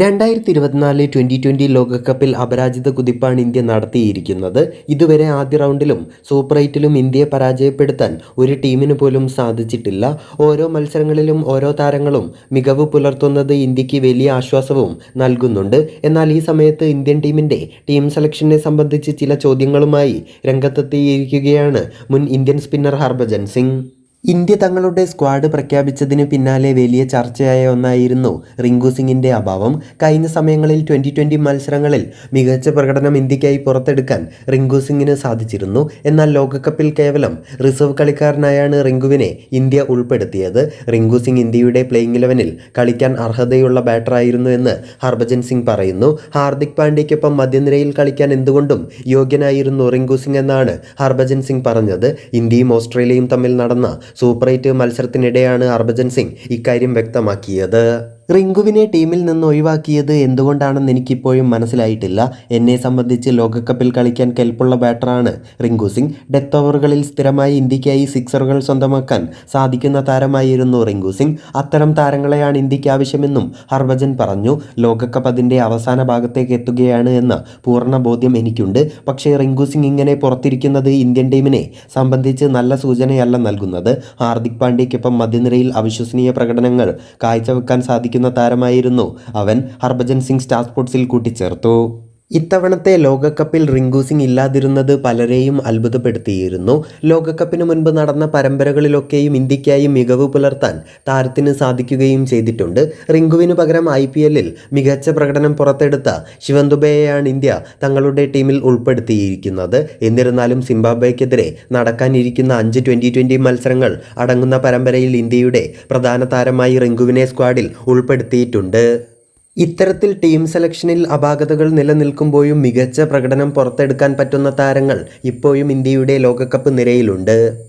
രണ്ടായിരത്തി ഇരുപത്തിനാല് twenty twenty ലോകകപ്പിൽ അപരാജിത കുതിപ്പാണ് ഇന്ത്യ നടത്തിയിരിക്കുന്നത്. ഇതുവരെ ആദ്യ റൗണ്ടിലും സൂപ്പർ എയ്റ്റിലും ഇന്ത്യയെ പരാജയപ്പെടുത്താൻ ഒരു ടീമിന് പോലും സാധിച്ചിട്ടില്ല. ഓരോ മത്സരങ്ങളിലും ഓരോ താരങ്ങളും മികവ് പുലർത്തുന്നത് ഇന്ത്യയ്ക്ക് വലിയ ആശ്വാസവും നൽകുന്നുണ്ട്. എന്നാൽ ഈ സമയത്ത് ഇന്ത്യൻ ടീമിന്റെ ടീം സെലക്ഷനെ സംബന്ധിച്ച് ചില ചോദ്യങ്ങളുമായി രംഗത്തെത്തിയിരിക്കുകയാണ് മുൻ Indian spinner Harbhajan Singh. India തങ്ങളുടെ സ്ക്വാഡ് പ്രഖ്യാപിച്ചതിന് പിന്നാലെ വലിയ ചർച്ചയായ ഒന്നായിരുന്നു റിങ്കു സിംഗിന്റെ അഭാവം. കഴിഞ്ഞ സമയങ്ങളിൽ ട്വന്റി ട്വന്റി മത്സരങ്ങളിൽ മികച്ച പ്രകടനം ഇന്ത്യക്കായി പുറത്തെടുക്കാൻ റിങ്കു സിംഗിന് സാധിച്ചിരുന്നു. എന്നാൽ ലോകകപ്പിൽ കേവലം റിസർവ് കളിക്കാരനായാണ് റിങ്കുവിനെ ഇന്ത്യ ഉൾപ്പെടുത്തിയത്. റിങ്കു സിംഗ് ഇന്ത്യയുടെ പ്ലേയിങ് ഇലവനിൽ കളിക്കാൻ അർഹതയുള്ള ബാറ്ററായിരുന്നു എന്ന് ഹർഭജൻ സിംഗ് പറയുന്നു. ഹാർദിക് പാണ്ഡ്യയ്ക്കൊപ്പം മധ്യനിരയിൽ കളിക്കാൻ എന്തുകൊണ്ടും യോഗ്യനായിരുന്നു റിങ്കു സിംഗ് എന്നാണ് ഹർഭജൻ സിംഗ് പറഞ്ഞത്. ഇന്ത്യയും ഓസ്ട്രേലിയയും തമ്മിൽ നടന്ന സൂപ്പർ എയ്റ്റ് മത്സരത്തിനിടെയാണ് ഹർഭജൻ സിംഗ് ഇക്കാര്യം വ്യക്തമാക്കിയത്. റിങ്കുവിനെ ടീമിൽ നിന്ന് ഒഴിവാക്കിയത് എന്തുകൊണ്ടാണെന്ന് എനിക്കിപ്പോഴും മനസ്സിലായിട്ടില്ല. എന്നെ സംബന്ധിച്ച് ലോകകപ്പിൽ കളിക്കാൻ കെൽപ്പുള്ള ബാറ്ററാണ് റിങ്കു സിംഗ്. ഡെത്ത് ഓവറുകളിൽ സ്ഥിരമായി ഇന്ത്യക്കായി സിക്സറുകൾ സ്വന്തമാക്കാൻ സാധിക്കുന്ന താരമായിരുന്നു റിങ്കു സിംഗ്. അത്തരം താരങ്ങളെയാണ് ഇന്ത്യയ്ക്ക് ആവശ്യമെന്നും ഹർഭജൻ പറഞ്ഞു. ലോകകപ്പ് അതിന്റെ അവസാന ഭാഗത്തേക്ക് എത്തുകയാണ് എന്ന പൂർണ ബോധ്യം എനിക്കുണ്ട്. പക്ഷേ റിങ്കു സിംഗ് ഇങ്ങനെ പുറത്തിരിക്കുന്നത് ഇന്ത്യൻ ടീമിനെ സംബന്ധിച്ച് നല്ല സൂചനയല്ല നൽകുന്നത്. ഹാർദിക് പാണ്ഡ്യയ്ക്കൊപ്പം മധ്യനിരയിൽ അവിശ്വസനീയ പ്രകടനങ്ങൾ കാഴ്ചവെക്കാൻ സാധിക്കുന്ന താരമായിരുന്നു. അവൻ ഹർഭജൻ സിംഗ് സ്റ്റാർ സ്പോർട്സിൽ കൂട്ടിച്ചേർത്തു. ഇത്തവണത്തെ ലോകകപ്പിൽ റിങ്കു സിംഗ് ഇല്ലാതിരുന്നത് പലരെയും അത്ഭുതപ്പെടുത്തിയിരുന്നു. ലോകകപ്പിന് മുൻപ് നടന്ന പരമ്പരകളിലൊക്കെയും ഇന്ത്യക്കായി മികവ് പുലർത്താൻ താരത്തിന് സാധിക്കുകയും ചെയ്തിട്ടുണ്ട്. റിങ്കുവിന് പകരം ഐ പി എല്ലിൽ മികച്ച പ്രകടനം പുറത്തെടുത്ത ശിവൻ ഇന്ത്യ തങ്ങളുടെ ടീമിൽ ഉൾപ്പെടുത്തിയിരിക്കുന്നത്. എന്നിരുന്നാലും സിംബാബ്വേക്കെതിരെ നടക്കാനിരിക്കുന്ന അഞ്ച് ട്വന്റി ട്വന്റി മത്സരങ്ങൾ അടങ്ങുന്ന പരമ്പരയിൽ ഇന്ത്യയുടെ പ്രധാന താരമായി റിങ്കുവിനെ സ്ക്വാഡിൽ ഉൾപ്പെടുത്തിയിട്ടുണ്ട്. ഇത്തരത്തിൽ ടീം സെലക്ഷനിൽ അപാകതകൾ നിലനിൽക്കുമ്പോഴും മികച്ച പ്രകടനം പുറത്തെടുക്കാൻ പറ്റുന്ന താരങ്ങൾ ഇപ്പോഴും ഇന്ത്യയുടെ ലോകകപ്പ് നിരയിലുണ്ട്.